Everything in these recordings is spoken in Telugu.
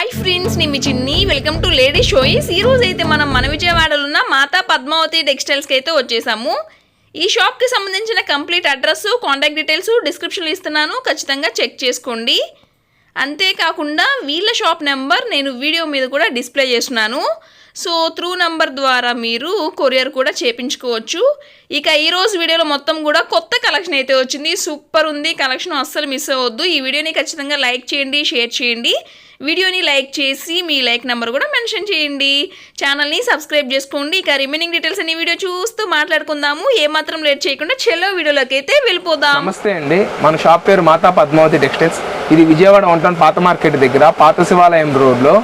హాయ్ ఫ్రెండ్స్ నేను మీ చిన్ని. వెల్కమ్ టు లేడీ షోయిస్ ఈ రోజు అయితే మనం మన విజయవాడలో ఉన్న మాతా పద్మావతి టెక్స్టైల్స్కి అయితే వచ్చేసాము. ఈ షాప్కి సంబంధించిన కంప్లీట్ అడ్రస్ కాంటాక్ట్ డీటెయిల్స్ డిస్క్రిప్షన్లో ఇస్తున్నాను. ఖచ్చితంగా చెక్ చేసుకోండి. అంతేకాకుండా వీళ్ళ షాప్ నెంబర్ నేను వీడియో మీద కూడా డిస్ప్లే చేస్తున్నాను. సో త్రూ నంబర్ ద్వారా మీరు కొరియర్ కూడా చేపించుకోవచ్చు. ఇక ఈరోజు వీడియోలో మొత్తం కూడా కొత్త కలెక్షన్ అయితే వచ్చింది. సూపర్ ఉంది. కలెక్షన్ అస్సలు మిస్ అవ్వద్దు. ఈ వీడియోని ఖచ్చితంగా లైక్ చేయండి షేర్ చేయండి. వీడియోని లైక్ చేసి మీ లైక్ నెంబర్ కూడా మెన్షన్ చేయండి. ఛానల్ని సబ్స్క్రైబ్ చేసుకోండి. ఇక రిమైనింగ్ డీటెయిల్స్ అన్ని వీడియో చూస్తూ మాట్లాడుకుందాము. ఏమాత్రం లేట్ చేయకుండా చెల్లో వీడియోలోకి అయితే వెళ్ళిపోదాం. నమస్తే అండి. మన షాప్ పేరు మాతా పద్మావతి టెక్స్టైల్స్. ఇది విజయవాడ వంటన్ పాత మార్కెట్ దగ్గర పాత శివాలయం రోడ్లో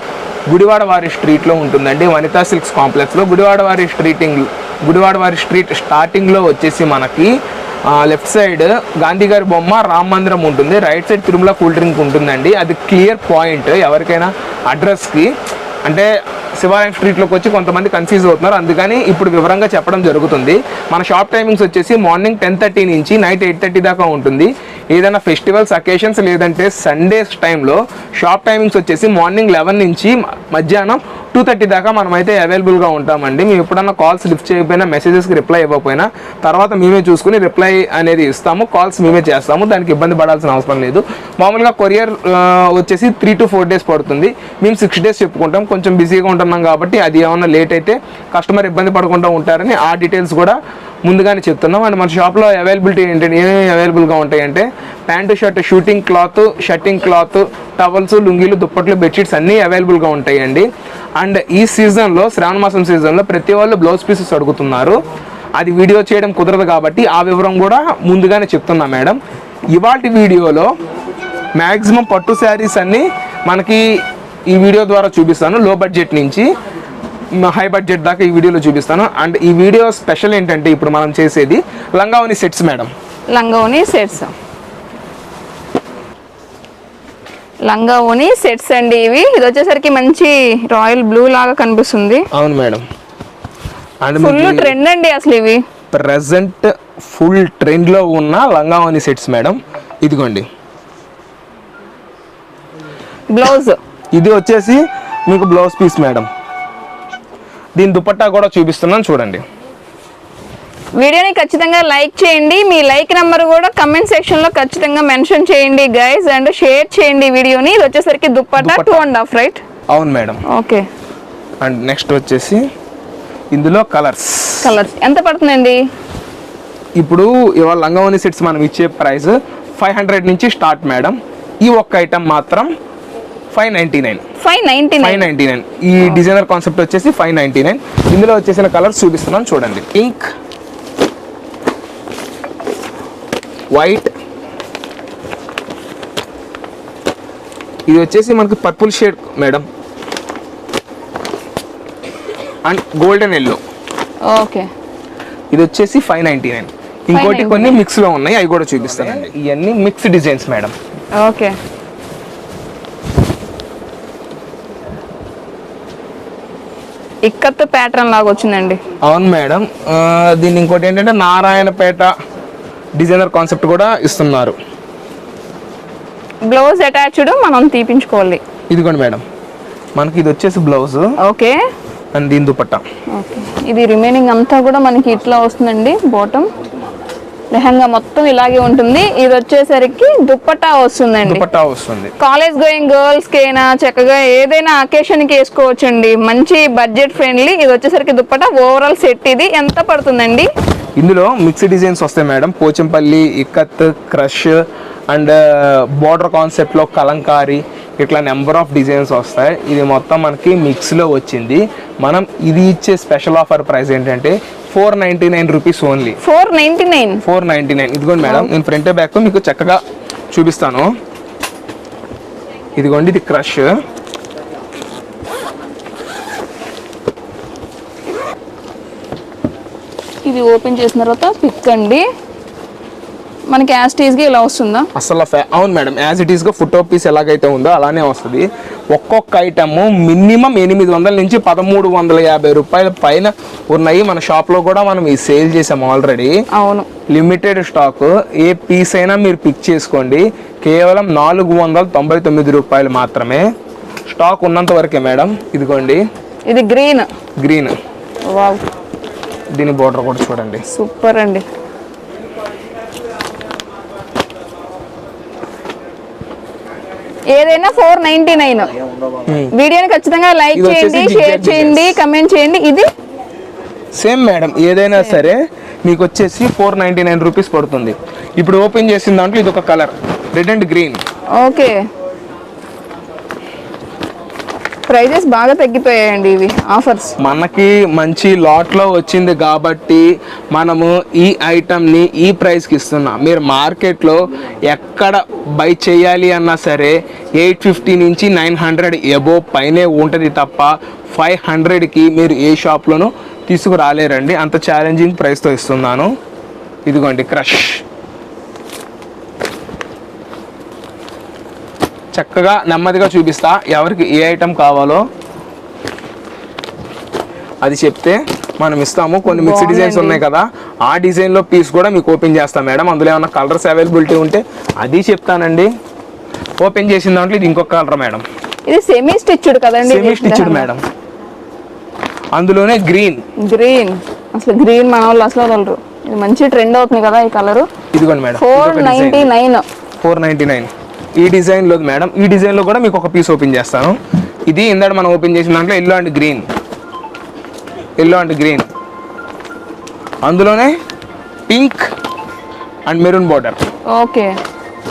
గుడివాడ వారి స్ట్రీట్లో ఉంటుందండి. వనితా సిల్క్స్ కాంప్లెక్స్లో గుడివాడ వారి స్ట్రీటింగ్ గుడివాడ వారి స్ట్రీట్ స్టార్టింగ్లో వచ్చేసి మనకి లెఫ్ట్ సైడ్ గాంధీ గారి బొమ్మ రామ్ మందిరం ఉంటుంది. Right side Tirumala cool drink ఉంటుందండి. అది క్లియర్ పాయింట్ ఎవరికైనా అడ్రస్కి. అంటే శివాలయం స్ట్రీట్లోకి వచ్చి కొంతమంది కన్ఫ్యూజ్ అవుతున్నారు. అందుకని ఇప్పుడు వివరంగా చెప్పడం జరుగుతుంది. మన షాప్ టైమింగ్స్ వచ్చేసి మార్నింగ్ టెన్ థర్టీ నుంచి నైట్ ఎయిట్ థర్టీ దాకా ఉంటుంది. ఏదైనా ఫెస్టివల్స్ అకేషన్స్ లేదంటే సండేస్ టైంలో షాప్ టైమింగ్స్ వచ్చేసి మార్నింగ్ లెవెన్ నుంచి మధ్యాహ్నం టూ థర్టీ దాకా మనమైతే అవైలబుల్గా ఉంటామండి. మేము ఎప్పుడన్నా కాల్స్ లిఫ్ట్ చేయకపోయినా మెసేజెస్కి రిప్లై ఇవ్వకపోయినా తర్వాత మేమే చూసుకుని రిప్లై అనేది ఇస్తాము. కాల్స్ మేమే చేస్తాము. దానికి ఇబ్బంది పడాల్సిన అవసరం లేదు. మామూలుగా కొరియర్ వచ్చేసి త్రీ టు ఫోర్ డేస్ పడుతుంది. మేము సిక్స్ డేస్ చెప్పుకుంటాం. కొంచెం బిజీగా ఉంటాం. చేస్తున్నాం కాబట్టి అది ఏమన్నా లేట్ అయితే కస్టమర్ ఇబ్బంది పడకుండా ఉంటారని ఆ డీటెయిల్స్ కూడా ముందుగానే చెప్తున్నాం. అండ్ మన షాప్లో అవైలబిలిటీ ఏంటంటే ఏమేమి అవైలబుల్గా ఉంటాయంటే pant shirt suiting cloth shirting cloth towels లుంగీలు దుప్పట్లు బెడ్షీట్స్ అన్నీ అవైలబుల్గా ఉంటాయండి. అండ్ ఈ సీజన్లో శ్రావణ మాసం సీజన్లో ప్రతి వాళ్ళు బ్లౌజ్ పీసెస్ అడుగుతున్నారు. అది వీడియో చేయడం కుదరదు కాబట్టి ఆ వివరం కూడా ముందుగానే చెప్తున్నా మేడం. ఇవాటి వీడియోలో మ్యాక్సిమం పట్టు శారీస్ అన్నీ మనకి ఈ వీడియో ద్వారా చూపిస్తాను. లో బడ్జెట్ నుంచి హై బడ్జెట్ దాకా ఈ వీడియోలో చూపిస్తాను. అండ్ ఈ వీడియో స్పెషల్ ఏంటంటే ఇప్పుడు మనం చేసేది లంగావని సెట్స్ మేడం. లంగావోని సెట్స్. లంగావోని సెట్స్ అండి ఇవి. ఇది వచ్చేసరికి మంచి రాయల్ బ్లూ లాగా కనిపిస్తుంది. అవును మేడం. అండ్ ఫుల్ ట్రెండ్ అండి అసలు ఇవి. ప్రజెంట్ ఫుల్ ట్రెండ్లో ఉన్న లంగావని సెట్స్ మేడం. ఇదిగోండి. బ్లౌజ్. ఇది వచ్చేసి మీకు బ్లౌజ్ పీస్ మేడం దీని దుపట్టా కూడా చూపిస్తున్నాను చూడండి. వీడియోని ఖచ్చితంగా లైక్ చేయండి. మీ లైక్ నెంబర్ కూడా కమెంట్ సెక్షన్లో ఖచ్చితంగా మెన్షన్ చేయండి గైస్ అండ్ షేర్ చేయండి వీడియోని. ఇది వచ్చేసరికి dupatta. Two and half right అవును మేడం ఓకే అండ్ నెక్స్ట్ వచ్చేసి ఇందులో కలర్స్ కలర్స్ ఎంత పడుతుందండి? ఇప్పుడు ఇవాళ లంగావని సెట్స్ మనం ఇచ్చే ప్రైస్ ఫైవ్ హండ్రెడ్ నుంచి స్టార్ట్ మేడం ఈ ఒక్క ఐటమ్ మాత్రం five ninety nine. Five ninety five ninety nine. ఈ డిజైనర్ కాన్సెప్ట్ వచ్చేసి ఫైవ్ నైంటీ నైన్. ఇందులో వచ్చేసిన కలర్స్ చూపిస్తున్నాను చూడండి. పింక్. వైట్. ఇది వచ్చేసి మనకి purple shade madam. And golden yellow. Okay. ఇది వచ్చేసి ఫైవ్ నైంటీ నైన్. ఇంకోటి కొన్ని మిక్స్లో ఉన్నాయి అవి కూడా చూపిస్తానండి. ఇవన్నీ mix designs madam. Okay. Ikat pattern లాగా వచ్చిందండి. అవును మేడం. దీన్ని ఇంకోటి ఏంటంటే నారాయణపేట డిజైనర్ కాన్సెప్ట్ కూడా ఇస్తున్నారు. బ్లౌజ్ అటాచ్డ్ మనం తీపించుకోవాలి. ఇదిగోండి మేడం. మనకి ఇది వచ్చేసి బ్లౌజ్. ఓకే. అండ్ దీని దుపట్టా. ఓకే. ఇది రిమైనింగ్ అంతా కూడా మనకి ఇట్లా వస్తుందండి బాటమ్. లెహంగా మొత్తం ఇలాగే ఉంటుంది. ఇది వచ్చేసరికి దుప్పట్టా వస్తుందండి. వస్తుంది. కాలేజ్ గోయింగ్ గర్ల్స్కి అయినా చక్కగా ఏదైనా అకేషన్కి వేసుకోవచ్చండి. మంచి బడ్జెట్ ఫ్రెండ్లీ. ఇది వచ్చేసరికి దుప్పట్టా. ఓవరాల్ సెట్ ఇది. ఎంత పడుతుందండి? ఇందులో మిక్స్ డిజైన్స్ వస్తాయి madam. Pochampally ikat crush and border కాన్సెప్ట్లో కలంకారీ ఇట్లా నెంబర్ ఆఫ్ డిజైన్స్ వస్తాయి. ఇది మొత్తం మనకి మిక్స్లో వచ్చింది. మనం ఇది ఇచ్చే స్పెషల్ ఆఫర్ ప్రైస్ ఏంటంటే four ninety nine rupees only four ninety nine four ninety nine ఇదిగోండి మేడం నేను ఫ్రంట్ బ్యాక్ మీకు చక్కగా చూపిస్తాను. ఇదిగోండి ఇది క్రష్. ఇది ఓపెన్ చేసిన తర్వాత పిక్ అండి. మనకి యాస్టీస్గా ఇలా వస్తుందా? అసలు అవును మేడం యాజ్ ఇట్ ఈస్గా ఫోటో పీస్ ఎలాగైతే ఉందో అలానే వస్తుంది. ఒక్కొక్క ఐటమ్ మినిమం ఎనిమిది వందల నుంచి పదమూడు వందల యాభై రూపాయల పైన ఉన్నాయి. మన షాప్లో కూడా మనం ఈ సేల్ చేసాం ఆల్రెడీ. అవును. లిమిటెడ్ స్టాక్ ఏ పీస్ అయినా మీరు పిక్ చేసుకోండి. కేవలం నాలుగు వందల తొంభై తొమ్మిది రూపాయలు మాత్రమే. స్టాక్ ఉన్నంత వరకే మేడం ఇదిగోండి. ఇది గ్రీన్. గ్రీన్. వావ్. దీని బోర్డర్ కూడా చూడండి. సూపర్ అండి. ఏదైనా ఫోర్ నైన్టీ నైన్ వీడియోని ఖచ్చితంగా లైక్ చేయండి షేర్ చేయండి కమెంట్ చేయండి. ఇది సేమ్ మేడం ఏదైనా సరే మీకు వచ్చేసి ఫోర్ నైంటీ నైన్ రూపీస్ పడుతుంది. ఇప్పుడు ఓపెన్ చేసిన దాంట్లో ఇది ఒక colour red and green okay prices బాగా తగ్గిపోయాయండి ఇవి ఆఫర్స్. మనకి మంచి లాట్లో వచ్చింది కాబట్టి మనము ఈ ఐటమ్ని ఈ ప్రైస్కి ఇస్తున్నాం. మీరు మార్కెట్లో ఎక్కడ బై చేయాలి అన్నా సరే ఎయిట్ ఫిఫ్టీ నుంచి నైన్ హండ్రెడ్ ఎబో పైనే ఉంటుంది తప్ప ఫైవ్ హండ్రెడ్కి మీరు ఏ షాప్లోనూ తీసుకురాలేరండి. అంత ఛాలెంజింగ్ ప్రైస్తో ఇస్తున్నాను. ఇదిగోండి క్రష్. చక్కగా నెమ్మదిగా చూపిస్తా. ఎవరికి ఏ ఐటెం కావాలో అది చెప్తే మనం ఇస్తాము. కొన్ని మిక్స్ డిజైన్స్ ఉన్నాయి కదా ఆ డిజైన్లో పీస్ కూడా మీకు ఓపెన్ చేస్తాం మేడం. అందులో ఏమైనా కలర్స్ అవైలబిలిటీ ఉంటే అది చెప్తానండి. ఓపెన్ చేసిన దాంట్లో ఇది ఇంకొక కలర్ మేడం. ఇది సెమీ స్టిచ్డ్ కదండి సెమీ స్టిచ్డ్ మేడం. అందులోనే గ్రీన్. గ్రీన్. అసలు గ్రీన్ మన వాళ్ళు అసలు వదలరు. ఇది మంచి ట్రెండ్ అవుతుంది కదా ఈ కలర్. ఇదిగోండి madam. Four ninety nine four ninety nine ఈ డిజైన్లో మేడం ఈ డిజైన్లో కూడా మీకు ఒక పీస్ ఓపెన్ చేస్తాను. ఇది ఇందాక మనం ఓపెన్ చేసిన దాంట్లో yellow and green yellow and green అందులోనే pink and maroon border okay.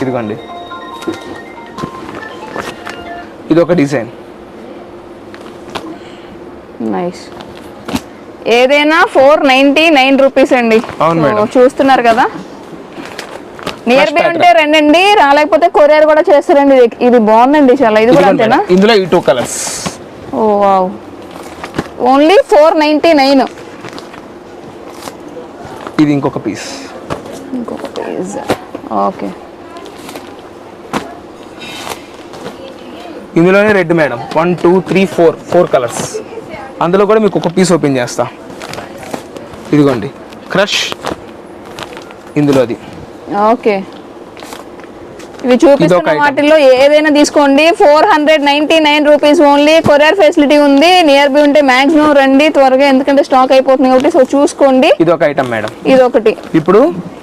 ఇదిగోండి. ఇది ఒక డిజైన్. నైస్. ఏదైనా ఫోర్ నైన్టీ నైన్ రూపీస్ అండి. చూస్తున్నారు కదా? Near by. ఉంటే రండి రాలేకపోతే కొరియర్ కూడా చేస్తారండి. ఇది- బాగుందండి చాలా. ఇది కూడా అంతేనా. ఇందులో ఈ two colours oh wow. Only four ninety nine ఇది ఇంకొక పీస్ ఇంకొక పేజ్ ఓకే ఇందులోనే red madam one two three four four colours అందులో కూడా మీకు ఒక పీస్ ఓపెన్ చేస్తా. ఇదిగోండి. క్రష్ ఇందులోది ఓకే. ఇవి చూపిస్తున్న. వాటిల్లో ఏదైనా తీసుకోండి. Four hundred ninety nine rupees only. Courier facility ఉంది. నియర్ బై ఉంటే మాక్సిమం రండి. త్వరగా ఎందుకంటే స్టాక్ అయిపోతుంది కాబట్టి సో చూసుకోండి. ఇది ఒక ఐటమ్ మేడం ఇది ఒకటి ఇప్పుడు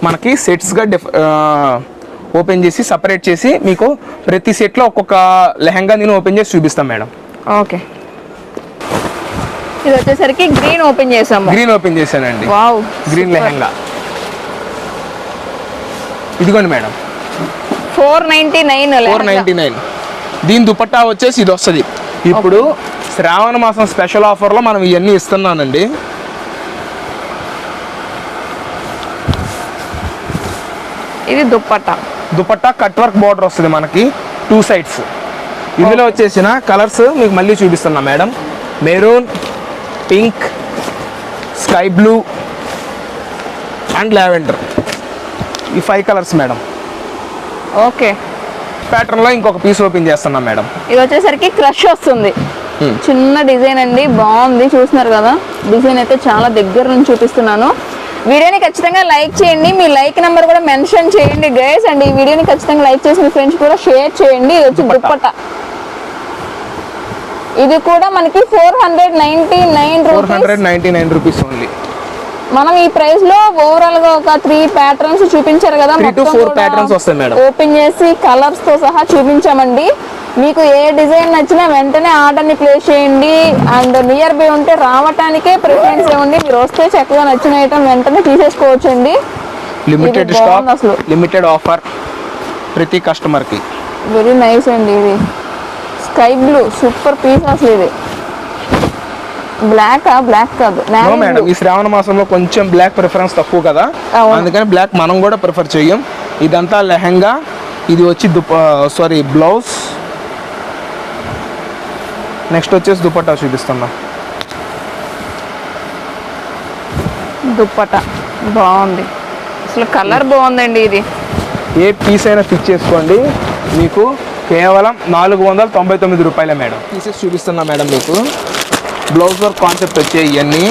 మనకి సెట్స్గా డిఫ్ ఓపెన్ చేసి సపరేట్ చేసి మీకు ప్రతి సెట్లో ఒక్కొక్క లెహంగా నేను ఓపెన్ చేసి చూపిస్తాను మేడం ఓకే. ఇది వచ్చేసరికి గ్రీన్ ఓపెన్ చేసాము. గ్రీన్ ఓపెన్ చేశానండి. Wow green lehenga. ఇదిగోండి madam. Four ninety nine four nine. దీని దుపట్టా వచ్చేసి ఇది వస్తుంది. ఇప్పుడు శ్రావణ మాసం స్పెషల్ ఆఫర్లో మనం ఇవన్నీ ఇస్తున్నానండి. ఇది dupatta dupatta cut work border వస్తుంది మనకి టూ సైడ్స్. ఇందులో వచ్చేసిన కలర్స్ మీకు మళ్ళీ చూపిస్తున్నా madam. Maroon pink sky blue and lavender. ఈ ఫైవ్ కలర్స్ మేడం ఓకే. ప్యాటర్న్లో ఇంకొక పీస్ ఓపెన్ చేస్తున్నాం మేడం ఇది వచ్చేసరికి క్రష్ వస్తుంది. Hmm. చిన్న డిజైన్ అండి బాగుంది చూస్తున్నారు కదా? డిజైన్ అయితే చాలా దగ్గర నుంచి చూపిస్తున్నాను. వీడియోని ఖచ్చితంగా లైక్ చేయండి మీ లైక్ నెంబర్ కూడా మెన్షన్ చేయండి గైస్ అండ్ ఈ వీడియోని ఖచ్చితంగా లైక్ చేసి మీ ఫ్రెండ్స్ కూడా షేర్ చేయండి. ఇది వచ్చి. దుప్పట ఇది కూడా మనకి four hundred ninety nine four rupees hundred ninety nine rupees only మనం ఈ ప్రైస్లో ఓవరాల్గా ఒక త్రీ ప్యాటర్న్స్ చూపించారు కదా four patterns వస్తాయి మేడం. ఓపెన్ చేసి కలర్స్తో సహా చూపించామండి. మీకు ఏ డిజైన్ నచ్చినా వెంటనే ఆర్డర్ని ప్లేస్ చేయండి. అండ్ నియర్ బై ఉంటే రావటానికే ప్రిఫరెన్స్ ఇవ్వండి మీరు వస్తే చక్కగా నచ్చిన ఐటమ్ వెంటనే తీసేసుకోవచ్చు అండి లిమిటెడ్ స్టాక్ అసలు. లిమిటెడ్ ఆఫర్ ప్రతి కస్టమర్కి వెరీ నైస్ అండి ఇది. స్కై బ్లూ సూపర్ పీస్ అసలు ఇది. బ్లాక్ బ్లాక్ కాదు. No madam. ఈ శ్రావణ మాసంలో కొంచెం బ్లాక్ ప్రిఫరెన్స్ తక్కువ కదా. అందుకని బ్లాక్ మనం కూడా ప్రిఫర్ చెయ్యం ఇదంతా లెహంగా ఇది వచ్చి దుప సారీ బ్లౌజ్ నెక్స్ట్ వచ్చేసి దుపట్టా చూపిస్తున్నా. దుప్పట బాగుంది. అసలు కలర్ బాగుందండి ఇది. ఏ పీస్ అయినా ఫిక్స్ చేసుకోండి. మీకు కేవలం నాలుగు వందల తొంభై తొమ్మిది రూపాయలే మేడం పీసెస్ చూపిస్తున్నా మేడం మీకు. బ్లౌజ్ వర్క్ కాన్సెప్ట్ వచ్చాయి ఇవన్నీ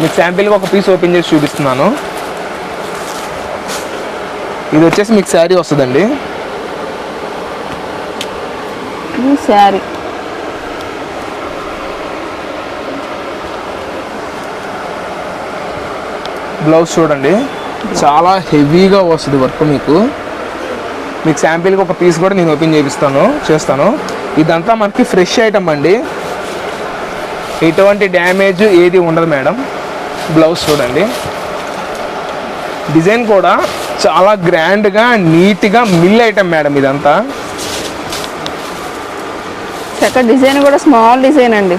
మీకు శాంపిల్గా ఒక పీస్ ఓపెన్ చేసి చూపిస్తున్నాను. ఇది వచ్చేసి మీకు శారీ వస్తుందండి. శారీ. బ్లౌజ్ చూడండి. చాలా హెవీగా వస్తుంది వర్క్ మీకు. మీకు శాంపిల్కి ఒక పీస్ కూడా నేను ఓపెన్ చేపిస్తాను చేస్తాను. ఇదంతా మనకి ఫ్రెష్ ఐటమ్ అండి. ఎటువంటి డ్యామేజ్ ఏది ఉండదు మేడం. బ్లౌజ్ చూడండి. డిజైన్ కూడా చాలా గ్రాండ్గా నీట్గా మిల్ ఐటమ్ మేడం ఇదంతా. చక్క డిజైన్ కూడా స్మాల్ డిజైన్ అండి.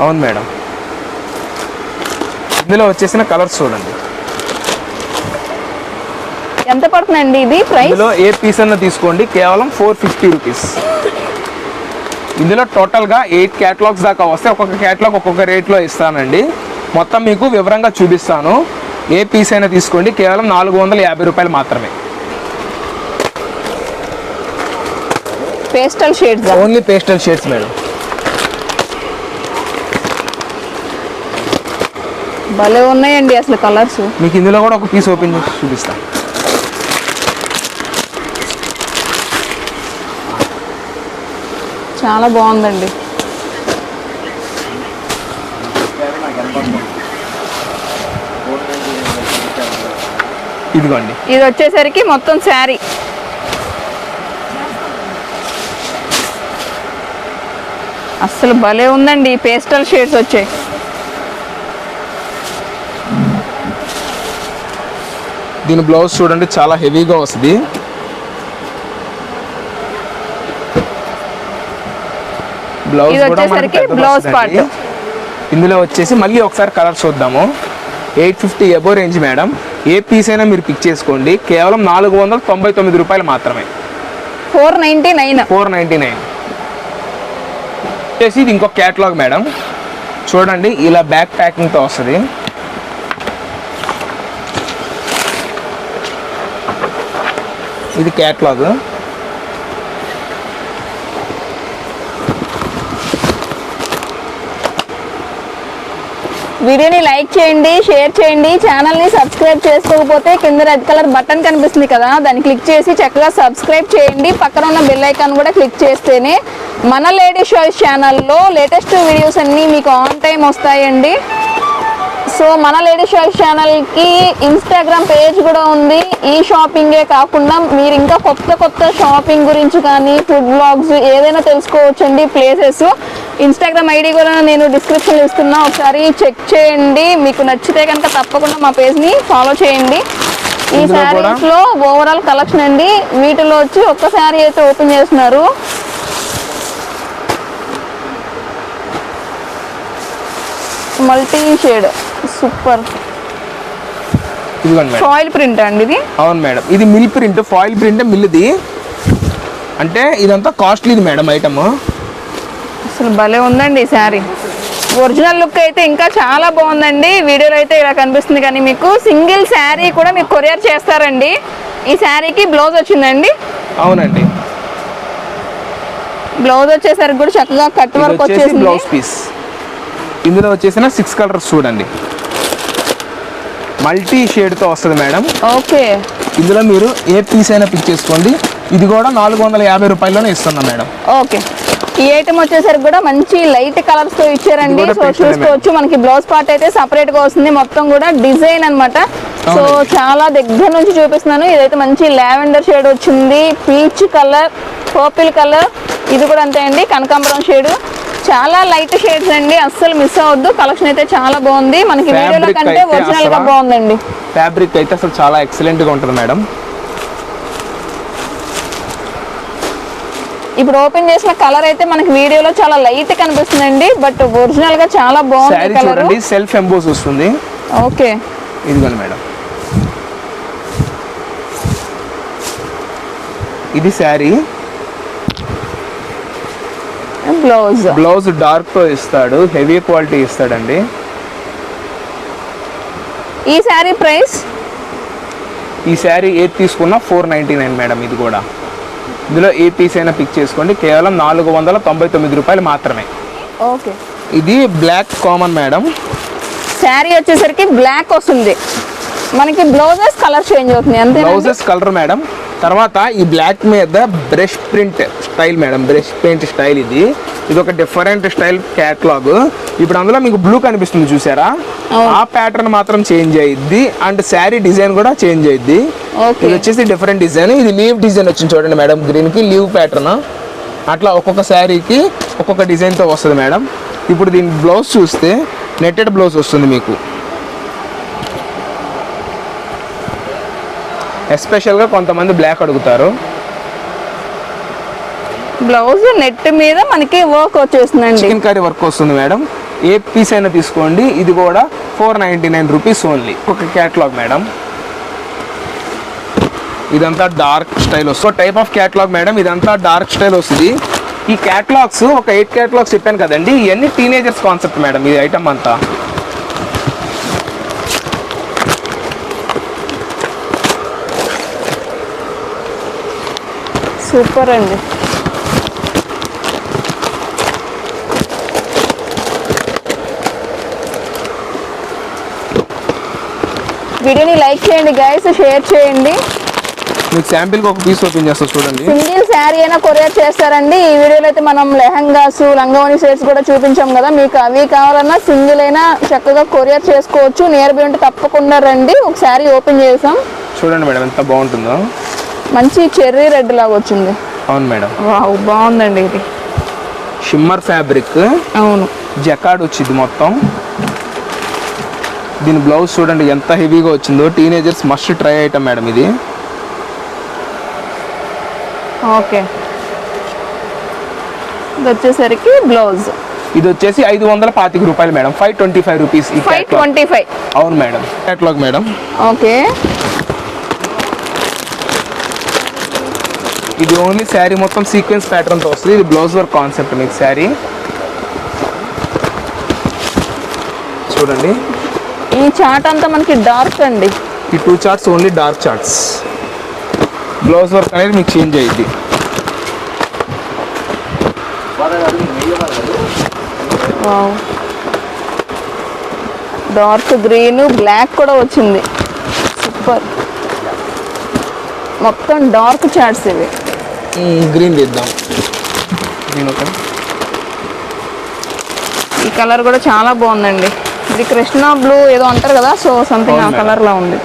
అవును మేడం. ఇందులో వచ్చేసిన కలర్స్ చూడండి. ఎంత పడుతుందండి ఇది ప్రైస్ ఇందులో ఏ పీస్ అన్న తీసుకోండి కేవలం ఫోర్ ఫిఫ్టీ రూపీస్ ఇందులో టోటల్గా ఎయిట్ క్యాటలాగ్స్ దాకా వస్తే ఒక్కొక్క క్యాటలాగ్ ఒక్కొక్క రేట్లో ఇస్తానండి. మొత్తం మీకు వివరంగా చూపిస్తాను. ఏ పీస్ అయినా తీసుకోండి కేవలం నాలుగు వందల యాభై రూపాయలు మాత్రమే. Pastel shades only pastel shades madam భలే ఉన్నాయండి అసలు కలర్స్ మీకు ఇందులో కూడా ఒక పీస్ ఓపెన్ చేసి చూపిస్తాను చాలా బాగుందండి. ఇదిగోండి. ఇది వచ్చేసరికి మొత్తం శారీ. అస్సలు భలే ఉందండి పేస్టల్ షేడ్స్ వచ్చాయి దీని బ్లౌజ్ చూడండి చాలా హెవీగా వస్తుంది. బ్లౌజ్ ఇది వచ్చేసరికి బ్లౌజ్. పార్ట్. ఇందులో వచ్చేసి మళ్ళీ ఒకసారి కలర్ చూద్దాము. Eight fifty above range madam. ఏ పీస్ అయినా మీరు పిక్ చేసుకోండి. కేవలం నాలుగు వందల తొంభై తొమ్మిది రూపాయలు మాత్రమే. Four ninety nine. Four ninety nine. వచ్చేసి ఇది ఇంకో క్యాటలాగ్ మేడం. చూడండి ఇలా బ్యాక్ ప్యాకింగ్తో వస్తుంది. ఇది క్యాటలాగ్ వీడియోని లైక్ చేయండి షేర్ చేయండి ఛానల్ని సబ్స్క్రైబ్ చేసుకోకపోతే కింద రెడ్ కలర్ బటన్ కనిపిస్తుంది కదా దాన్ని క్లిక్ చేసి చక్కగా సబ్స్క్రైబ్ చేయండి. పక్కన ఉన్న బెల్ ఐకాన్ కూడా క్లిక్ చేస్తేనే మన లేడీ షోస్ ఛానల్లో లేటెస్ట్ వీడియోస్ అన్నీ మీకు ఆన్ టైం వస్తాయండి. సో మన లేడీ షాయిస్ ఛానల్కి ఇన్స్టాగ్రామ్ పేజ్ కూడా ఉంది. ఈ షాపింగే కాకుండా మీరు ఇంకా కొత్త కొత్త షాపింగ్ గురించి కానీ ఫుడ్ బ్లాగ్స్ ఏదైనా తెలుసుకోవచ్చండి ప్లేసెస్ ఇన్స్టాగ్రామ్ ఐడి కూడా నేను డిస్క్రిప్షన్ ఇస్తున్నా. ఒకసారి చెక్ చేయండి. మీకు నచ్చితే కనుక తప్పకుండా మా పేజ్ని ఫాలో చేయండి. ఈ ఇందులో కూడా- శారీస్లో ఓవరాల్ కలెక్షన్ అండి. వీటిలో వచ్చి ఒక్క శారీ అయితే ఓపెన్ చేస్తున్నారు. Multi shade super foil print అండి ఇది. అవును మేడం. ఇది మిల్ ప్రింట్ ఫాయిల్ ప్రింట్ మిల్ది అంటే ఇదంతా కాస్ట్లీది మేడం ఐటమ్ అసలు భలే ఉందండి ఈ శారీ. ఒరిజినల్ లుక్ అయితే ఇంకా చాలా బాగుందండి. వీడియోలో అయితే ఇలా కనిపిస్తుంది కానీ మీకు సింగిల్ శారీ కూడా మీకు కొరియర్ చేస్తారండి. ఈ శారీకి బ్లౌజ్ వచ్చిందండి. అవునండి. బ్లౌజ్ వచ్చేసరికి కూడా చక్కగా కట్ వర్క్ వచ్చేసి వచ్చేసింది. బ్లౌజ్ పీస్ ఇందులో వచ్చేసిన సిక్స్ కలర్స్ చూడండి. మల్టీ షేడ్తో వస్తుంది మేడం. ఓకే. ఇందులో మీరు ఏ పీస్ అయినా పిక్ చేసుకోండి. ఇది కూడా నాలుగు వందల యాభై రూపాయల్లోనే ఇస్తున్నాం మేడం. ఓకే. ఈ ఐటమ్ వచ్చేసరికి కూడా మంచి లైట్ కలర్స్తో ఇచ్చారండి. సో చూసుకోవచ్చు. మనకి బ్లౌజ్ పార్ట్ అయితే సపరేట్గా వస్తుంది. మొత్తం కూడా డిజైన్ అన్నమాట. సో. చాలా దగ్గర నుంచి చూపిస్తున్నాను. ఇదైతే మంచి లావెండర్ షేడ్ వచ్చింది. పీచ్ కలర్ పర్పుల్ కలర్ ఇది కూడా అంతే అండి. కనకాంబరం షేడ్ చాలా లైట్ షేడ్స్ అండి. అస్సలు మిస్ అవ్వద్దు. కలెక్షన్ అయితే చాలా బాగుంది. మనకి వీడియోలో కంటే ఒరిజినల్గా బాగుందండి. ఫ్యాబ్రిక్ అయితే అసలు చాలా ఎక్సలెంట్గా ఉంటుంది మేడం ఇప్పుడు ఓపెన్ చేసిన కలర్ అయితే మనకి వీడియోలో చాలా లైట్ కనిపిస్తుందండి బట్ ఒరిజినల్గా చాలా బాగుంది కలర్ సెల్ఫ్ ఎంబోస్ వస్తుంది. ఓకే. ఇదిగోండి మేడం. ఇది శారీ బ్లౌజ్ బ్లౌజ్ డార్క్తో ఇస్తాడు హెవీ క్వాలిటీ ఇస్తాడండి. ఈ శారీ ప్రైస్ ఈ శారీ ఏది తీసుకున్నా ఫోర్ నైంటీ నైన్ మేడం ఇది కూడా. ఇందులో ఏ పీస్ అయినా పిక్ చేసుకోండి. కేవలం నాలుగు వందల తొంభై తొమ్మిది రూపాయలు మాత్రమే. ఓకే. ఇది బ్లాక్ కామన్ మేడం శారీ వచ్చేసరికి బ్లాక్ వస్తుంది. మనకి బ్లౌజెస్ కలర్ చేంజ్ అవుతుంది అంతే బ్లౌజెస్ కలర్ మేడం తర్వాత ఈ బ్లాక్ మీద brush print style madam brush paint style ఇది. ఇది ఒక డిఫరెంట్ స్టైల్ క్యాట్లాగ్ ఇప్పుడు అందులో మీకు బ్లూ కనిపిస్తుంది చూసారా? ఆ ప్యాటర్న్ మాత్రం చేంజ్ అయ్యిద్ది అండ్ శారీ డిజైన్ కూడా చేంజ్ అయ్యిద్ది. ఇది వచ్చేసి డిఫరెంట్ డిజైన్ ఇది లీవ్ డిజైన్ వచ్చింది చూడండి మేడం గ్రీన్కి లీవ్ ప్యాటర్న్ అట్లా ఒక్కొక్క శారీకి ఒక్కొక్క డిజైన్తో వస్తుంది మేడం ఇప్పుడు దీని బ్లౌజ్ చూస్తే నెట్టెడ్ బ్లౌజ్ వస్తుంది మీకు. ఎస్పెషల్గా కొంతమంది బ్లాక్ అడుగుతారు. బ్లౌజ్ నెట్ మీద మనకి వర్క్ వచ్చేస్తుందండి. చికెన్ కర్రీ వర్క్ వస్తుంది మేడం. ఏ పీస్ అయినా తీసుకోండి. ఇది కూడా four ninety nine rupees only ఒక క్యాటలాగ్ మేడం. ఇదంతా డార్క్ స్టైల్ వస్తుంది. Type of catalogue madam. ఇదంతా డార్క్ స్టైల్ వస్తుంది. ఈ క్యాటలాగ్స్ ఒక ఎయిట్ క్యాటలాగ్స్ చెప్పాను కదండి. ఇవన్నీ టీనేజర్స్ కాన్సెప్ట్ మేడం ఈ ఐటమ్ అంతా. సూపర్ అండి. వీడియోని లైక్ చేయండి గైస్ షేర్ చేయండి. మీకు శాంపిల్కి ఒక పీస్ ఓపెన్ చేస్తా చూడండి. సింగిల్ శారీ అయినా కొరియర్ చేస్తారండి. ఈ వీడియోలో అయితే మనం లెహంగాస్ లంగావని సెట్స్ కూడా చూపించాం కదా. మీకు అవి కావాలన్నా సింగిల్ అయినా చక్కగా కొరియర్ చేసుకోవచ్చు. నియర్ బై ఉంటే తప్పకుండా రండి. ఒక శారీ ఓపెన్ చేసాం. చూడండి మేడం ఎంత బాగుంటుందో. మంచి చెర్రీ రెడ్ లాగా వచ్చింది. అవును మేడం. వావ్ బాగుందండి ఇది. Shimmer fabric. అవును. జకాడ్ వచ్చింది మొత్తం. దీని బ్లౌజ్ చూడండి ఎంత హెవీగా వచ్చిందో. Teenagers must try item madam ఇది. ఓకే. ఇది వచ్చేసరికి బ్లౌజ్. ఇది వచ్చేసి ఐదు వందల పాతిక రూపాయలు madam five twenty five rupees five. Twenty five అవును మేడం క్యాట్లాగ్ మేడం ఓకే. ఇది ఓన్లీ శారీ మొత్తం సీక్వెన్స్ ప్యాటర్న్తో వస్తుంది. ఇది బ్లౌజ్ వర్క్ కాన్సెప్ట్ మీకు శారీ. చూడండి. ఈ చాట్ అంతా మనకి డార్క్ అండి. ఈ two charts only dark charts blouse work అనేది మీకు చేంజ్ అయ్యింది డార్క్ గ్రీన్ బ్లాక్ కూడా వచ్చింది. సూపర్ మొత్తం డార్క్ చాట్స్ ఇవి. గ్రీన్ తీద్దాం గ్రీన్ ఒక ఈ కలర్ కూడా చాలా బాగుందండి. ఇది కృష్ణ బ్లూ ఏదో అంటారు కదా సో సంథింగ్ ఆ అవును మేడం. కలర్ లా ఉంది.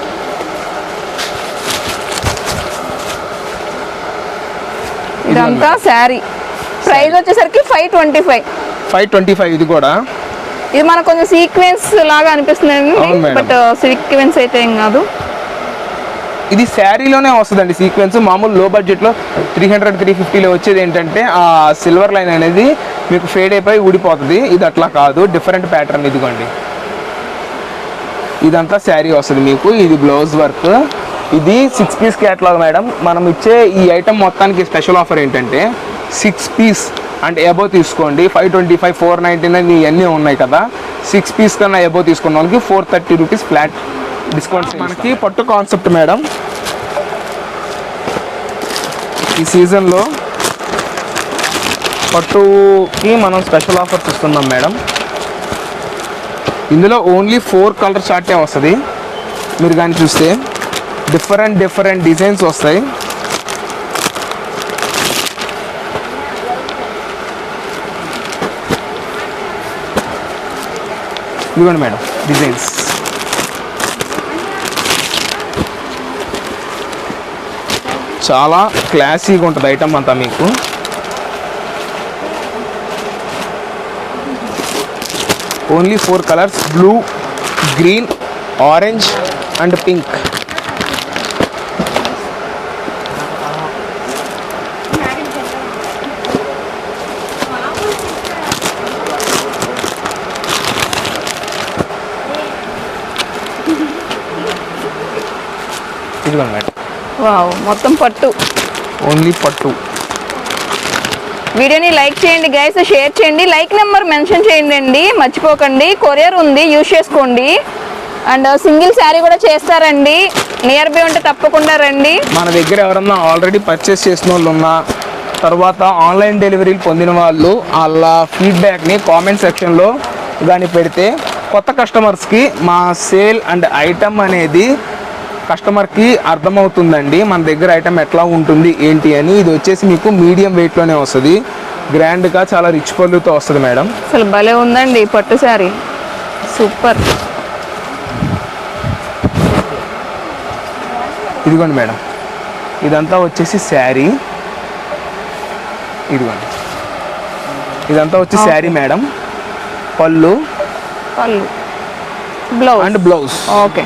ఇదంతా శారీ. ప్రైస్ వచ్చేసరికి five twenty five five twenty five ఇది కూడా? ఇది మనకు కొంచెం సీక్వెన్స్ లాగా అనిపిస్తుంది. బట్ సీక్వెన్స్ అయితే ఏం కాదు. ఇది శారీలోనే వస్తుందండి సీక్వెన్స్ మామూలు లో బడ్జెట్లో త్రీ హండ్రెడ్ త్రీ ఫిఫ్టీలో వచ్చేది ఏంటంటే ఆ సిల్వర్ లైన్ అనేది మీకు ఫేడ్ అయిపోయి ఊడిపోతుంది. ఇది అట్లా కాదు. డిఫరెంట్ ప్యాటర్న్ ఇదిగోండి. ఇదంతా శారీ వస్తుంది మీకు. ఇది బ్లౌజ్ వర్క్. ఇది సిక్స్ పీస్ క్యాట్లాగ్ మేడం. మనం ఇచ్చే ఈ ఐటమ్ మొత్తానికి స్పెషల్ ఆఫర్ ఏంటంటే సిక్స్ పీస్ అంటే ఎబో తీసుకోండి. Five twenty five four ninety nine ఇవన్నీ ఉన్నాయి కదా. సిక్స్ పీస్ కన్నా ఎబో తీసుకున్న వాళ్ళకి four thirty rupees flat discount మనకి పట్టు కాన్సెప్ట్ మేడం. ఈ సీజన్లో పట్టుకి మనం స్పెషల్ ఆఫర్స్ ఇస్తున్నాం మేడం. ఇందులో ఓన్లీ ఫోర్ కలర్ షార్టే వస్తుంది. మీరు కానీ చూస్తే డిఫరెంట్ డిఫరెంట్ డిజైన్స్ వస్తాయి. ఇవ్వండి మేడం డిజైన్స్ చాలా క్లాసీగా ఉంటుంది ఐటమ్ అంతా మీకు. Only four colours blue green orange and pink ఇదిగోండి మేడం. వావ్ మొత్తం పట్టు. ఓన్లీ పట్టు. వీడియోని లైక్ చేయండి గైస్ షేర్ చేయండి. లైక్ నెంబర్ మెన్షన్ చేయండి అండి మర్చిపోకండి. కొరియర్ ఉంది యూజ్ చేసుకోండి. అండ్ సింగిల్ శారీ కూడా చేస్తారండి. నియర్ బై ఉంటే తప్పకుండా రండి. మన దగ్గర ఎవరన్నా ఆల్రెడీ పర్చేస్ చేసిన వాళ్ళు ఉన్నా తర్వాత ఆన్లైన్ డెలివరీలు పొందిన వాళ్ళు వాళ్ళ ఫీడ్బ్యాక్ని కామెంట్ సెక్షన్లో కానీ పెడితే కొత్త కస్టమర్స్కి మా సేల్ అండ్ ఐటమ్ అనేది కస్టమర్కి అర్థమవుతుందండి మన దగ్గర ఐటమ్ ఎట్లా ఉంటుంది ఏంటి అని. ఇది వచ్చేసి మీకు మీడియం వెయిట్లోనే వస్తుంది. గ్రాండ్గా చాలా రిచ్ పళ్ళుతో వస్తుంది మేడం. అసలు భలే ఉందండి పట్టు శారీ. సూపర్. ఇదిగోండి మేడం. ఇదంతా వచ్చేసి శారీ. ఇదిగోండి. ఇదంతా వచ్చి శారీ మేడం. పళ్ళు. పళ్ళు. బ్లౌజ్. And blouse. ఓకే.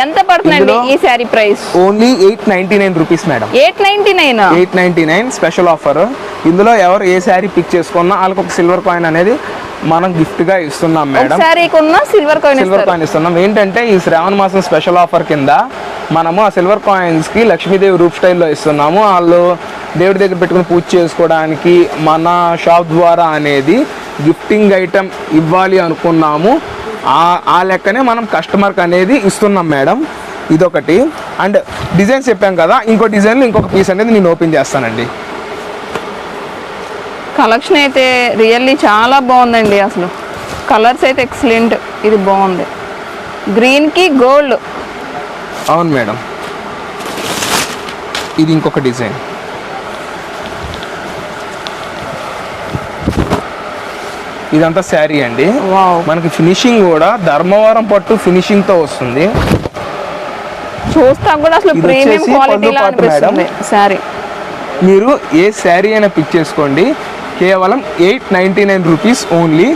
ఎంత పడుతుందండి ఈ sari price? Only eight ninety nine rupees madam. Eight ninety nine? Eight ninety nine special offer. ఇందులో ఎవరు ఏ శారీ పిక్ చేసుకున్నా వాళ్ళకి ఒక సిల్వర్ కాయిన్ అనేది మనం గిఫ్ట్గా ఇస్తున్నాం ఒక madam. Silver coin silver coin ఇస్తున్నాం. ఏంటంటే ఈ శ్రావణ మాసం స్పెషల్ ఆఫర్ కింద మనము ఆ సిల్వర్ కాయిన్స్కి లక్ష్మీదేవి రూప్ స్టైల్లో ఇస్తున్నాము. వాళ్ళు దేవుడి దగ్గర పెట్టుకుని పూజ చేసుకోవడానికి మన షాప్ ద్వారా అనేది గిఫ్టింగ్ ఐటెం ఇవ్వాలి అనుకున్నాము. ఆ- ఆ లెక్కనే మనం కస్టమర్కి అనేది ఇస్తున్నాం మేడం ఇదొకటి. అండ్ డిజైన్స్ చెప్పాం కదా ఇంకో డిజైన్లో ఇంకొక పీస్ అనేది నేను ఓపెన్ చేస్తానండి. కలెక్షన్ అయితే రియల్లీ చాలా బాగుందండి అసలు. కలర్స్ అయితే ఎక్సలెంట్ ఇది బాగుంది. గ్రీన్కి గోల్డ్ అవును మేడం ఇది ఇంకొక డిజైన్ ఇదంతా శారీ అండి. వావ్. మనకి ఫినిషింగ్ కూడా ధర్మవరం పట్టు ఫినిషింగ్తో వస్తుంది. చూస్తా కూడా అసలు ప్రీమియం క్వాలిటీలా అనిపిస్తుంది శారీ. మీరు ఏ శారీ అయినా పిక్ చేసుకోండి. కేవలం eight ninety nine rupees only.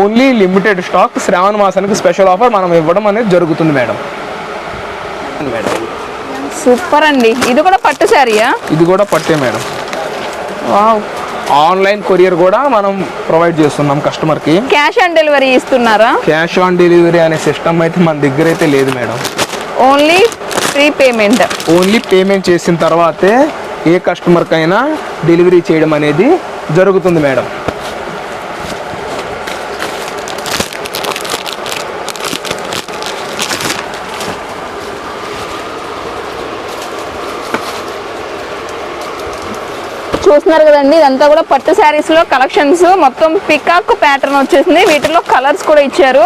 Only limited stock శ్రావణ మాసానికి స్పెషల్ ఆఫర్ మనం ఇవ్వడం అనేది జరుగుతుంది మేడం మేడం. సూపర్ అండి. ఇది కూడా పట్టు శారీయా? ఇది కూడా పట్టే మేడం. వావ్. ఆన్లైన్ కొరియర్ కూడా మనం ప్రొవైడ్ చేస్తున్నాం కస్టమర్కి. క్యాష్ ఆన్ డెలివరీ ఇస్తున్నారా? క్యాష్ ఆన్ డెలివరీ అనే సిస్టమ్ అయితే మన దగ్గర అయితే లేదు madam. Only pre payment. Only payment చేసిన తర్వాతే ఏ కస్టమర్కైనా డెలివరీ చేయడం అనేది జరుగుతుంది మేడం. చూస్తున్నారు కదండి ఇదంతా కూడా పట్టు శారీస్లో కలెక్షన్స్ మొత్తం పికాక్ ప్యాటర్న్ వచ్చేసింది. వీటిలో కలర్స్ కూడా ఇచ్చారు.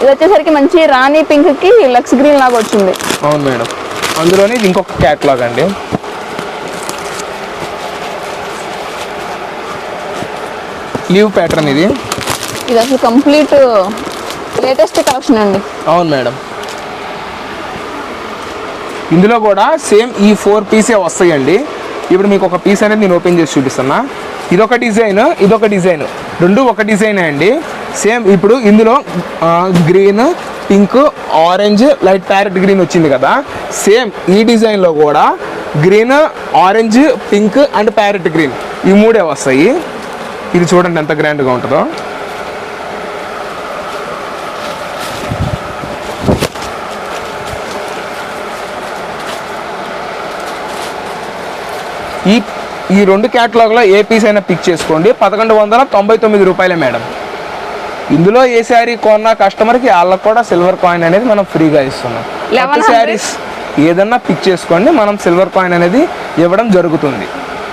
ఇది వచ్చేసరికి మంచి రాణి పింక్కి లక్స్ గ్రీన్ లాగా వచ్చింది. అవును మేడం. అందులోనే ఇది ఇంకొక క్యాట్లాగ్ అండి. లీవ్ ప్యాటర్న్ ఇది. ఇది అసలు కంప్లీట్ లేటెస్ట్ కలెక్షన్ అండి. అవును మేడం. ఇందులో కూడా సేమ్ ఈ ఫోర్ పీసే వస్తాయండి. ఇప్పుడు మీకు ఒక పీస్ అనేది నేను ఓపెన్ చేసి చూపిస్తున్నా. ఇదొక డిజైన్ ఇదొక డిజైన్ రెండు ఒక డిజైన్ అండి. సేమ్ ఇప్పుడు ఇందులో green pink orange light parrot green వచ్చింది కదా. సేమ్ ఈ డిజైన్లో కూడా green orange pink and parrot green ఈ మూడే వస్తాయి. ఇది చూడండి ఎంత గ్రాండ్గా ఉంటుందో. ఈ ఈ రెండు క్యాటలాగ్లో ఏ పీస్ అయినా పిక్ చేసుకోండి. పదకొండు వందల తొంభై తొమ్మిది రూపాయలే మేడం ఇందులో ఏ శారీ కొన్న కస్టమర్కి వాళ్ళకి కూడా సిల్వర్ కాయిన్ అనేది మనం ఫ్రీగా ఇస్తున్నాం. 1100? శారీస్ ఏదన్నా పిక్ చేసుకోండి మనం సిల్వర్ కాయిన్ అనేది ఇవ్వడం జరుగుతుంది.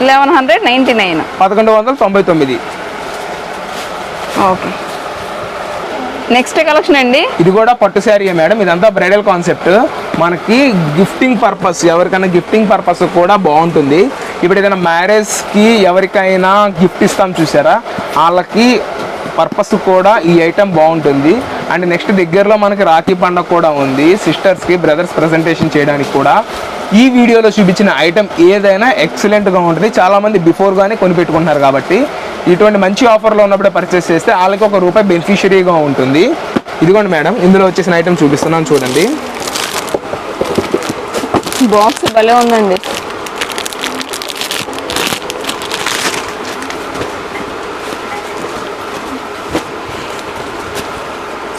లెవెన్ హండ్రెడ్ నైంటీ నైన్ పదకొండు వందల తొంభై తొమ్మిది. ఓకే నెక్స్ట్ కలెక్షన్ అండి. ఇది కూడా పట్టు శారీ మేడం. ఇదంతా బ్రైడల్ కాన్సెప్ట్ మనకి గిఫ్టింగ్ పర్పస్ ఎవరికైనా గిఫ్టింగ్ పర్పస్ కూడా బాగుంటుంది. ఇప్పుడు ఏదైనా మ్యారేజ్కి ఎవరికైనా గిఫ్ట్ ఇస్తాం చూసారా? వాళ్ళకి పర్పస్ కూడా ఈ ఐటెం బాగుంటుంది. అండ్ నెక్స్ట్ దగ్గరలో మనకి రాఖీ పండగ కూడా ఉంది. సిస్టర్స్కి బ్రదర్స్ ప్రజెంటేషన్ చేయడానికి కూడా. ఈ వీడియోలో చూపించిన ఐటెం ఏదైనా ఎక్సలెంట్గా ఉంటుంది. చాలామంది బిఫోర్గానే కొనిపెట్టుకుంటున్నారు కాబట్టి ఇటువంటి మంచి ఆఫర్లో ఉన్నప్పుడే పర్చేస్ చేస్తే వాళ్ళకి ఒక రూపాయి బెనిఫిషియరీగా ఉంటుంది. ఇదిగోండి మేడం ఇందులో వచ్చేసిన ఐటెం చూపిస్తున్నాను చూడండి. బాక్స్ భలే ఉందండి.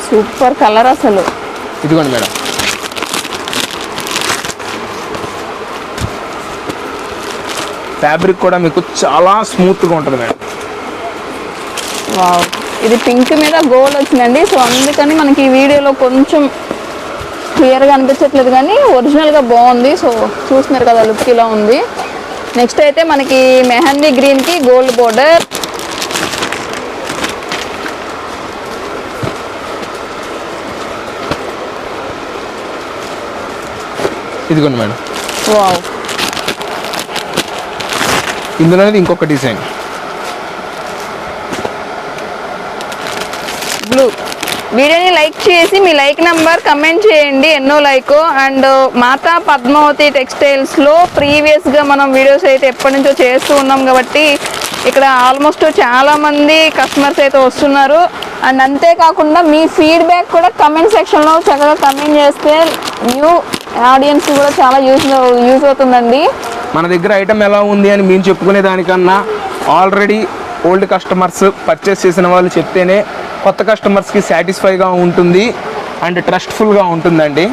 సూపర్ కలర్ అసలు. ఇదిగోండి మేడం. ఫ్యాబ్రిక్ కూడా మీకు చాలా స్మూత్గా ఉంటుంది మేడం. వావ్. ఇది పింక్ మీద గోల్డ్ వచ్చిందండి. సో అందుకని మనకి ఈ వీడియోలో కొంచెం క్లియర్గా అనిపించట్లేదు కానీ ఒరిజినల్గా బాగుంది. సో చూస్తున్నారు కదా లుక్ ఇలా ఉంది. నెక్స్ట్ అయితే మనకి మెహందీ గ్రీన్కి గోల్డ్ బోర్డర్ ఇదిగోండి మేడం. వావ్. ఇందులోనే ఇంకొక డిజైన్. బ్లూ వీడియోని లైక్ చేసి మీ లైక్ నంబర్ కమెంట్ చేయండి ఎన్నో like. And uh, Mata Padmavati టెక్స్టైల్స్లో ప్రీవియస్గా మనం వీడియోస్ అయితే ఎప్పటి నుంచో చేస్తూ ఉన్నాం కాబట్టి ఇక్కడ ఆల్మోస్ట్ చాలామంది కస్టమర్స్ అయితే వస్తున్నారు. అండ్ అంతేకాకుండా మీ ఫీడ్బ్యాక్ కూడా కమెంట్ సెక్షన్లో చక్కగా కమెంట్ చేస్తే న్యూ ఆడియన్స్ కూడా చాలా యూజ్ యూజ్ అవుతుందండి. మన దగ్గర ఐటమ్ ఎలా ఉంది అని మేము చెప్పుకునే దానికన్నా ఆల్రెడీ ఓల్డ్ కస్టమర్స్ పర్చేస్ చేసిన వాళ్ళు చెప్తేనే కొత్త కస్టమర్స్కి సాటిస్ఫైగా ఉంటుంది అండ్ ట్రస్ట్ఫుల్గా ఉంటుందండి.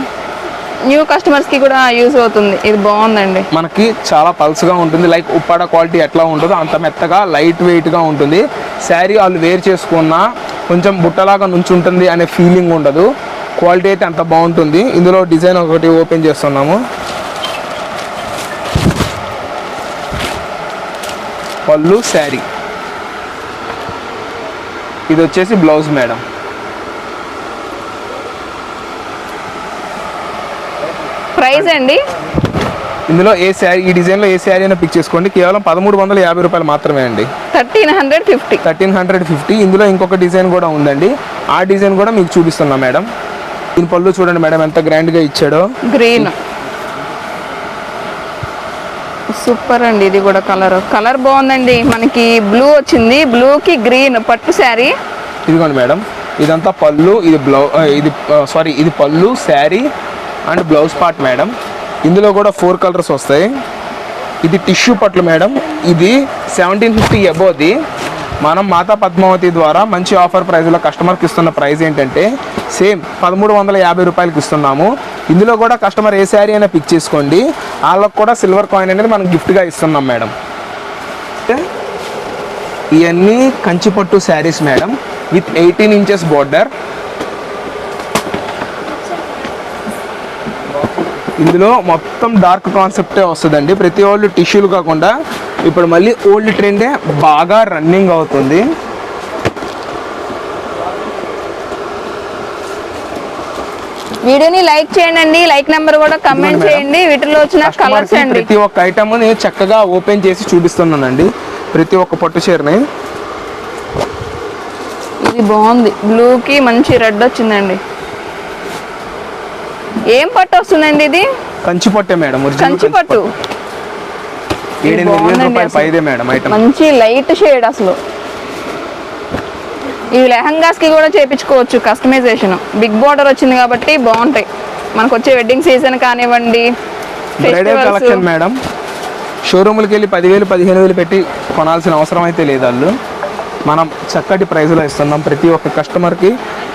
న్యూ కస్టమర్స్కి కూడా యూజ్ అవుతుంది. ఇది బాగుందండి. మనకి చాలా పల్స్గా ఉంటుంది. లైక్ ఉప్పాడ క్వాలిటీ ఎట్లా ఉంటుందో అంత మెత్తగా లైట్ వెయిట్గా ఉంటుంది. శారీ వాళ్ళు వేర్ చేసుకున్నా కొంచెం బుట్టలాగా నుంచుంటుంది అనే ఫీలింగ్ ఉండదు. క్వాలిటీ అయితే అంత బాగుంటుంది. ఇందులో డిజైన్ ఒకటి ఓపెన్ చేస్తున్నాము. పళ్ళు శారీ ఇది వచ్చేసి బ్లౌజ్ మేడం. ప్రైస్ అండి. ఇందులో ఏ శారీ ఈ డిజైన్లో ఏ శారీ అయినా పిక్ చేసుకోండి. కేవలం పదమూడు వందల యాభై రూపాయలు మాత్రమే అండి thirteen hundred fifty. Thirteen hundred fifty. ఇందులో ఇంకొక డిజైన్ కూడా ఉందండి. ఆ డిజైన్ కూడా మీకు చూపిస్తున్నా మేడం. దీని పళ్ళు చూడండి మేడం ఎంత గ్రాండ్గా ఇచ్చాడో. గ్రీన్. సూపర్ అండి ఇది కూడా కలర్ కలర్ బాగుందండి. మనకి బ్లూ వచ్చింది. బ్లూకి గ్రీన్ పట్టు శారీ. ఇదిగోండి మేడం. ఇదంతా పళ్ళు ఇది బ్లౌ ఇది సారీ ఇది పళ్ళు sari and blouse part madam. ఇందులో కూడా ఫోర్ కలర్స్ వస్తాయి. ఇది టిష్యూ పట్లు మేడం. ఇది సెవెంటీన్ ఫిఫ్టీ అబోది మనం మాతా పద్మావతి ద్వారా మంచి ఆఫర్ ప్రైస్లో కస్టమర్కి ఇస్తున్న ప్రైస్ ఏంటంటే సేమ్ పదమూడు వందల యాభై రూపాయలకి ఇస్తున్నాము. ఇందులో కూడా కస్టమర్ ఏ శారీ అయినా పిక్ చేసుకోండి. వాళ్ళకు కూడా సిల్వర్ కాయిన్ అనేది మనం గిఫ్ట్గా ఇస్తున్నాం మేడం ఇవన్నీ కంచిపట్టు saris madam with eighteen inches border ఇందులో మొత్తం డార్క్ కాన్సెప్టే వస్తుందండి. ప్రతి వాళ్ళు టిష్యూలు కాకుండా ఇప్పుడు మళ్ళీ ఓల్డ్ ట్రెండే బాగా రన్నింగ్ అవుతుంది. వీడియోని లైక్ చేయండి లైక్ నెంబర్ కూడా కమెంట్ చేయండి. వీటిలో వచ్చిన కలర్స్ అండి. ప్రతి ఒక్క ఐటమ్ నేను చక్కగా ఓపెన్ చేసి చూపిస్తున్నానండి. ప్రతి ఒక్క పట్టు చీరని. ఇది బాగుంది. బ్లూకి మంచి రెడ్ వచ్చిందండి. ఏం పట్టు వస్తుందండి ఇది? కంచి పట్టే మేడం కంచి పట్టు. మంచి లైట్ షేడ్ అసలు. ఇవి లెహంగాస్కి కూడా చేపించుకోవచ్చు కస్టమైజేషన్ బిగ్ బార్డర్ వచ్చింది కాబట్టి బాగుంటాయి. మనకు వచ్చే వెడ్డింగ్ సీజన్ కానివ్వండి. Collection madam. షోరూమ్కి వెళ్ళి పదివేలు పదిహేను వేలు పెట్టి కొనాల్సిన అవసరం అయితే లేదు వాళ్ళు మనం చక్కటి ప్రైజ్లో ఇస్తున్నాం. ప్రతి ఒక్క కస్టమర్కి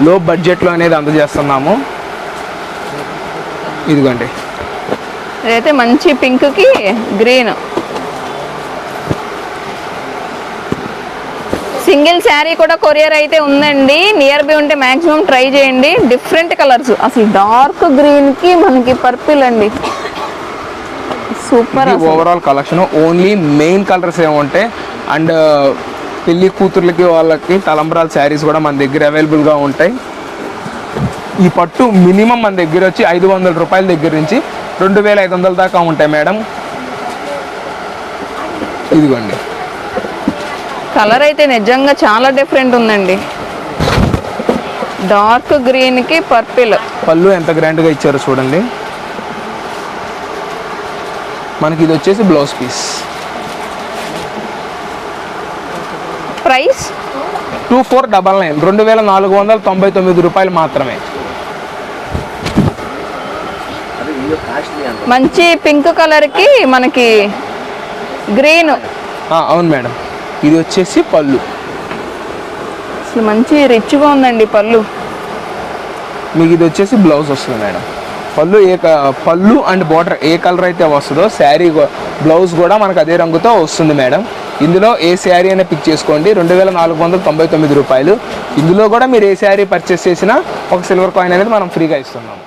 లో బడ్జెట్లో అనేది అందజేస్తున్నాము. ఇదిగోండి. ఇదైతే మంచి పింక్కి గ్రీన్. సింగిల్ శారీ కూడా కొరియర్ అయితే ఉందండి. నియర్ బై ఉంటే మాక్సిమం ట్రై చేయండి. Different colours. అసలు డార్క్ గ్రీన్కి మనకి పర్పుల్ అండి. Super overall collection only main colours ఏమంటే అండ్ పెళ్ళి కూతుర్లకి వాళ్ళకి తలంబ్రాల శారీస్ కూడా మన దగ్గర అవైలబుల్గా ఉంటాయి. ఈ పట్టు మినిమం మన దగ్గర వచ్చి ఐదు వందల రూపాయల దగ్గర నుంచి రెండు వేల ఐదు వందల దాకా ఉంటాయి మేడం. ఇదిగోండి. కలర్ అయితే నిజంగా చాలా డిఫరెంట్ ఉందండి. డార్క్ గ్రీన్కి పర్పుల్ పళ్ళు ఎంత గ్రాండ్గా ఇచ్చారో చూడండి. మనకి ఇది వచ్చేసి blouse piece price two four double nine రెండు వేల నాలుగు వందల తొంభై తొమ్మిది రూపాయలు మాత్రమే. మంచి పింక్ కలర్కి మనకి గ్రీన్. అవును మేడం. ఇది వచ్చేసి పళ్ళు. అసలు మంచి రిచ్గా ఉందండి పళ్ళు. మీకు ఇది వచ్చేసి బ్లౌజ్ వస్తుంది మేడం. పళ్ళు ఏ పళ్ళు అండ్ బార్డర్ ఏ కలర్ అయితే వస్తుందో శారీ బ్లౌజ్ కూడా మనకు అదే రంగుతో వస్తుంది మేడం. ఇందులో ఏ శారీ అయినా పిక్ చేసుకోండి. రెండు వేల నాలుగు వందల తొంభై తొమ్మిది రూపాయలు. ఇందులో కూడా మీరు ఏ శారీ పర్చేస్ చేసినా ఒక సిల్వర్ కాయిన్ అనేది మనం ఫ్రీగా ఇస్తున్నాం